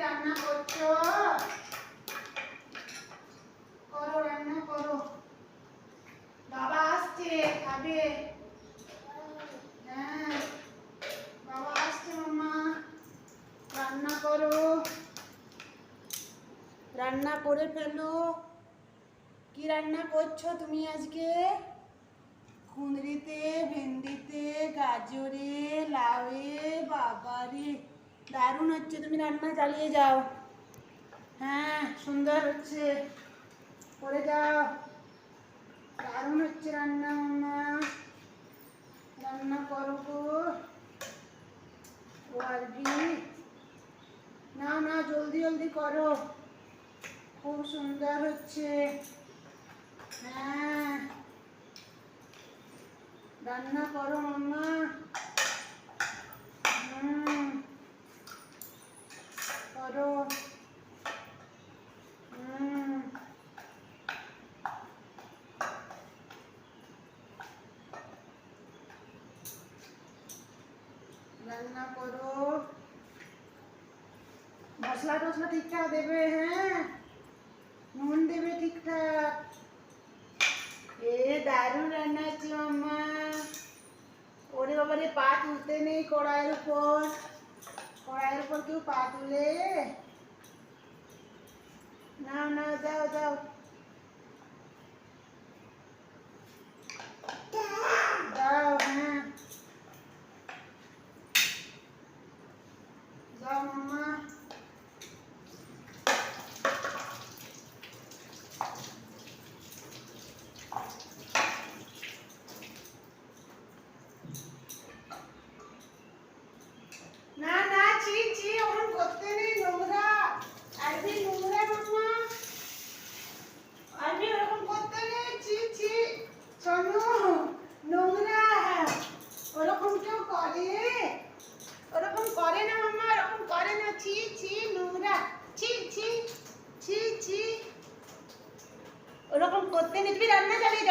রান্না করছ? করো, রান্না করো। বাবা আসছে, খাবে। হ্যাঁ রান্না করো। রান্না করে ফেলো। কি রান্না করছ তুমি আজকে? কুঁদরিতে, ভেন্ডিতে, গাজরে লাউ লাউয়ে, বাবারে। দারুণ হচ্ছে, তুমি রান্না চালিয়ে যাও। হ্যাঁ সুন্দর হচ্ছে। করে যাও দারুণ হচ্ছে রান্না মাম্মা রান্না করো গো ও আরবি। না না, জলদি জলদি করো। খুব সুন্দর হচ্ছে। হ্যাঁ। রান্না করো মাম্মা রান্না করো মশলা টসলা ঠিকঠাক দেবে হ্যাঁ নুন দেবে ঠিকঠাক এ দারুণ রান্না হচ্ছে মাম্মা ওরে বাবারে পা তুলতে নেই কড়াইয়ের উপর কড়াইয়ের উপর কেউ পা তুলে না না যাও যাও যাও যাও মাম্মা না না ছি ছি ওরকম করতে নেই নোংরা আরবি दिन इतनी रात में चली